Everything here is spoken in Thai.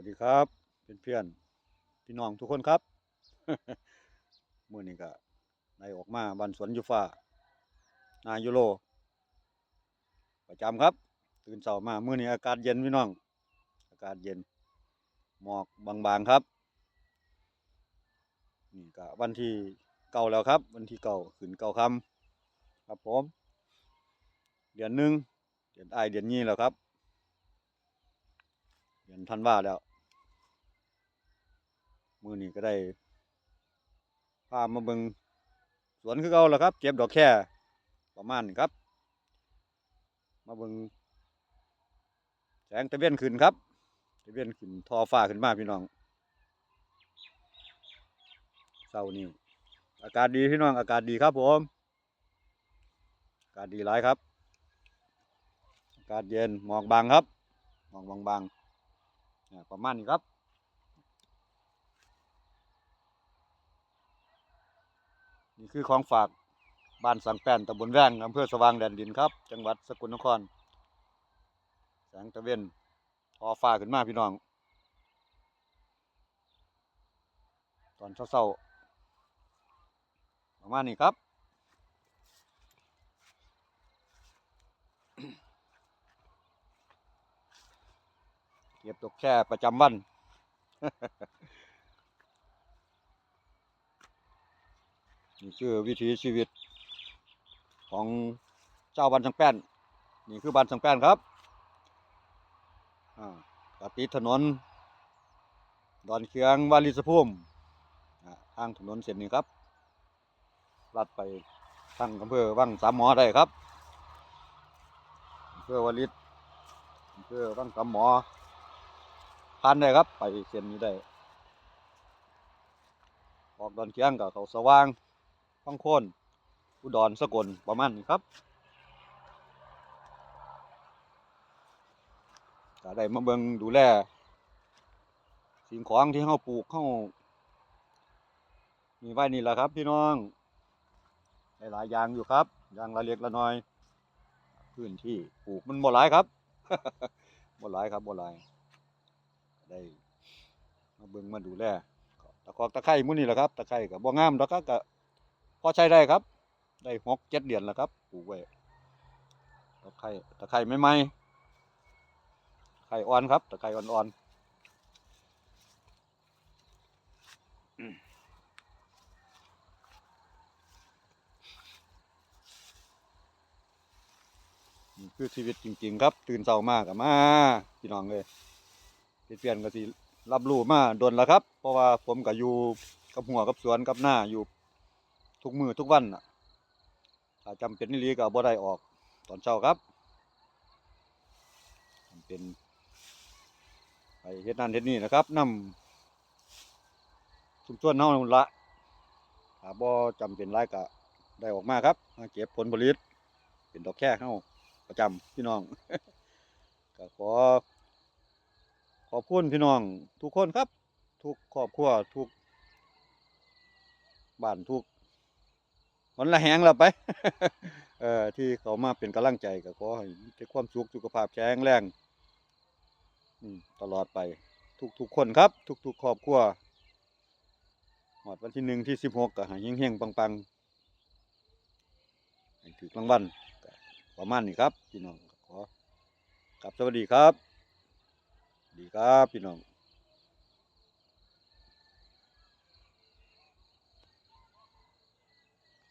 วัสดีครับเพื่อนๆพี่น้องทุกคนครับมื้อนี้ก็ได้ออกมาบ้านสวนยูฟ้า นายูโรประจำครับ ตื่นเช้ามามื้อนี้อากาศเย็นพี่น้อง อากาศเย็น หมอกบางๆครับนี่ก็วันที่เก่าแล้วครับ วันที่เก่าขึ้นเก่าคำครับผมเดือนหนึ่งเดือนไอเดือนนี้แล้วครับเดือนธันวาแล้ว มือนี้ก็ได้พามาเบิงสวนคือเก่าแล้วครับ เก็บดอกแค่ประมาณนี้ครับ มาเบิงแสงตะเวียนขึ้นครับตะเวียนขึ้นทอฟ้าขึ้นมาพี่น้องเศร้านี้อากาศดีพี่น้องอากาศดีครับผมอากาศดีหลายครับ อากาศเย็นหมอกบางครับหมอกบางๆประมาณนี้ครับ นี่คือของฝากบ้านสังแป้นตำบลแว้งอำเภอสว่างแดนดินครับ จังหวัดสกลนคร แสงตะเวนทอฟ้าขึ้นมาพี่น้อง ตอนเช้าๆประมาณนี้ครับเก็บตกแค่ประจำวัน นี่คือวิถีชีวิตของเจ้าบ้านสังแป้น นี่คือบ้านสังแป้นครับอ่ากติดถนน ดอนเคียงวาลิสภูมิอ่าทางถนนเส้นนี้ครับ ลัดไปทางอำเภอวังสามหมอได้ครับอำเภอวาลิสอำเภอวังสามหมอผ่านได้ครับ ไปเส้นนี้ได้ออกดอนเคียงกับเขาสว่าง ฟังโคนอุดรสกลประมาณนี้ครับก็ได้มาเบิงดูแล สิ่งของที่เฮาปลูกเฮามีไว้นี่แหละครับ พี่น้องหลายอย่างอยู่ครับอย่างละเล็กละน้อย พื้นที่ปลูกมันบ่หลายครับบ่หลายครับบ่หลายได้มาเบิ่งมาดูแลตะกอกตะไคร้หมื้นี้แหละครับ ตะไคร้ก็บ่งามดอกครับก็ พอใช้ได้ครับ ได้หกเจ็ดเดือนแล้วครับปลูกไว้ตะไคร้ตะไคร้ใหม่ๆไข่อ่อนครับตะไคร้อ่อนๆอืมนี่คือชีวิตจริง ๆ ครับ ตื่นเช้ามาก็มาพี่น้องเลยเปลี่ยนก็สิรับรู้มาโดนแล้วครับ เพราะว่าผมก็อยู่กับหัวกับสวนกับหน้าอยู่ ทุกมือทุกวันน่ะถ้าจำเป็นนี่ลีก็บ่ได้ออกตอนเช้าครับเป็นไปเฮ็ดนั่นเฮ็ดนี่นะครับนำชุมชนเฮาละถ้าบ่จำเป็นหลายก็ได้ออกมาครับมาเก็บผลผลิต เป็นดอกแค่เฮาประจำพี่น้องก็ขอขอบคุณพี่น้องทุกคนครับ ทุกครอบครัวทุกบ้านทุก คนละแหงละไป เอ่อที่เขามาเป็นกำลังใจก็ขอให้มีความสุขสุขภาพแข็งแรงอืมตลอดไป ทุกทุกคนครับ ทุกทุกครอบครัวหอดวันที่หนึ่งที่สิบหกก็ให้เฮงๆปังๆให้ถือรางวัลก็ประมาณนี้ครับ พี่น้องขอกลับสวัสดีครับ ดีครับ พี่น้อง